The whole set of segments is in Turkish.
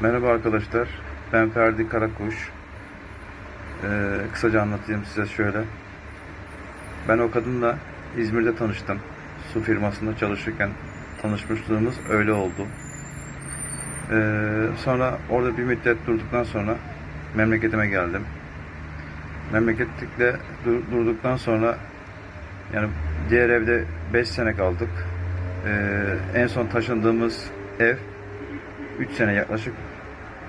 Merhaba arkadaşlar. Ben Ferdi Karakuş. Ee, kısaca anlatayım size şöyle. Ben o kadınla İzmir'de tanıştım. Su firmasında çalışırken tanışmışlığımız öyle oldu. Ee, sonra orada bir müddet durduktan sonra memleketime geldim. Memleketlikle dur- durduktan sonra yani diğer evde 5 sene kaldık. Ee, en son taşındığımız ev 3 sene yaklaşık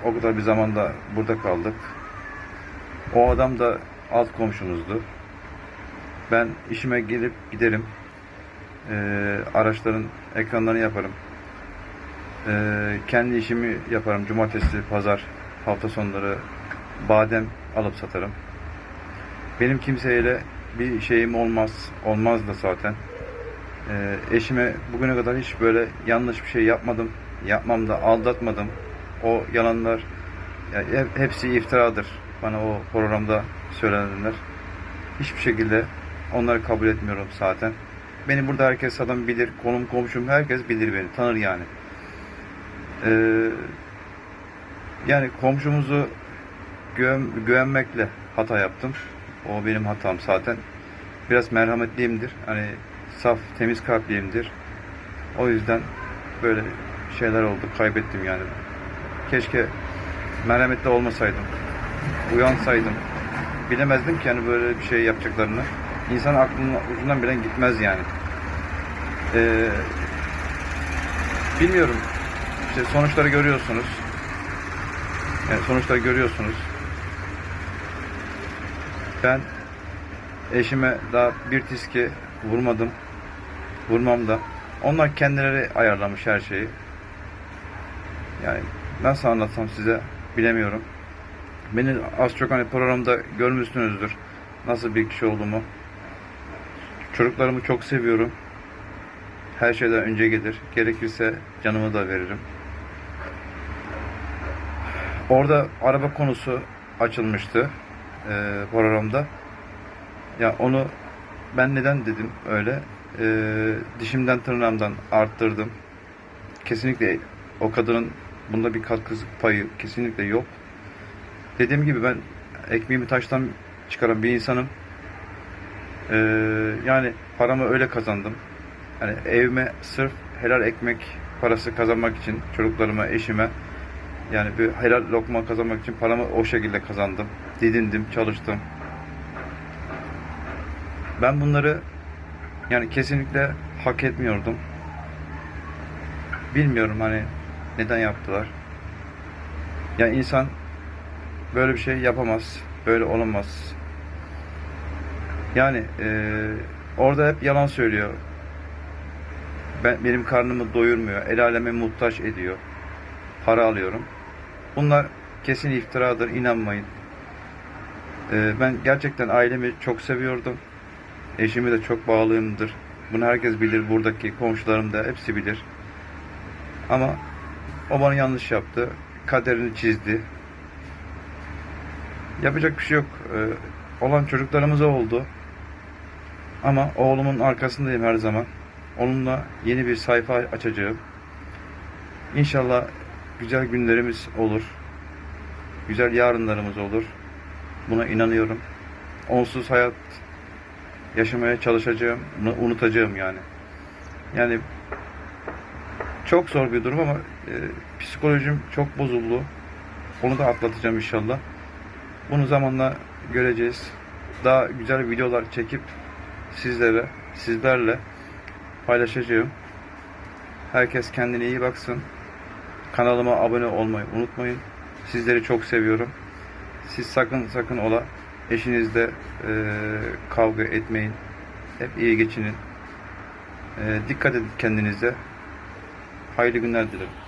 o kadar bir zamanda burada kaldık. O adam da alt komşumuzdu. Ben işime gelip giderim. Ee, araçların ekranlarını yaparım. Ee, kendi işimi yaparım. Cumartesi, pazar, hafta sonları badem alıp satarım. Benim kimseyle bir şeyim olmaz. Olmaz da zaten. Ee, eşime bugüne kadar hiç böyle yanlış bir şey yapmadım. Yapmam da aldatmadım. O yalanlar ya hep- hepsi iftiradır. Bana o programda söylenenler. Hiçbir şekilde onları kabul etmiyorum zaten. Beni burada herkes adam bilir. Konum komşum herkes bilir beni. Tanır yani. Ee, yani komşumuzu güven, güvenmekle hata yaptım. O benim hatam zaten. Biraz merhametliyimdir. Hani saf, temiz kalpliyimdir. O yüzden böyle şeyler oldu. Kaybettim yani. Keşke merhametli olmasaydım. Uyansaydım. Bilemezdim ki hani böyle bir şey yapacaklarını. İnsan aklının ucundan bile gitmez yani. Ee, bilmiyorum. İşte sonuçları görüyorsunuz. Yani sonuçları görüyorsunuz. Ben eşime daha bir tiski vurmadım. Vurmam da. Onlar kendileri ayarlamış her şeyi. Yani nasıl anlatsam size bilemiyorum. Beni az çok hani programda görmüşsünüzdür. Nasıl bir kişi olduğumu. Çocuklarımı çok seviyorum. Her şeyden önce gelir. Gerekirse canımı da veririm. Orada araba konusu açılmıştı eee, programda. Ya onu ben neden dedim öyle. Eee, dişimden tırnağımdan arttırdım. Kesinlikle o kadının bunda bir katkısı payı kesinlikle yok. Dediğim gibi ben ekmeğimi taştan çıkaran bir insanım. Eee, yani paramı öyle kazandım. Yani evime sırf helal ekmek parası kazanmak için çocuklarıma, eşime yani bir helal lokma kazanmak için paramı o şekilde kazandım. Didindim, çalıştım. Ben bunları yani kesinlikle hak etmiyordum. Bilmiyorum hani neden yaptılar. Ya insan böyle bir şey yapamaz. Böyle olamaz. Yani eee, orada hep yalan söylüyor. Ben, benim karnımı doyurmuyor. El aleme muhtaç ediyor. Para alıyorum. Bunlar kesin iftiradır. inanmayın. Eee, ben gerçekten ailemi çok seviyordum. Eşimi de çok bağlıyımdır. Bunu herkes bilir. Buradaki komşularım da hepsi bilir. Ama o bana yanlış yaptı. Kaderini çizdi. Yapacak bir şey yok. Ee, olan çocuklarımız oldu. Ama oğlumun arkasındayım her zaman. Onunla yeni bir sayfa açacağım. İnşallah güzel günlerimiz olur. Güzel yarınlarımız olur. Buna inanıyorum. Onsuz hayat yaşamaya çalışacağım. Bunu unutacağım yani. Yani çok zor bir durum ama e, psikolojim çok bozuldu. Onu da atlatacağım inşallah. Bunu zamanla göreceğiz. Daha güzel videolar çekip sizlere, sizlerle paylaşacağım. Herkes kendine iyi baksın. Kanalıma abone olmayı unutmayın. Sizleri çok seviyorum. Siz sakın sakın ola eşinizle e, kavga etmeyin. Hep iyi geçinin. E, dikkat edin kendinize. Hayırlı günler dilerim.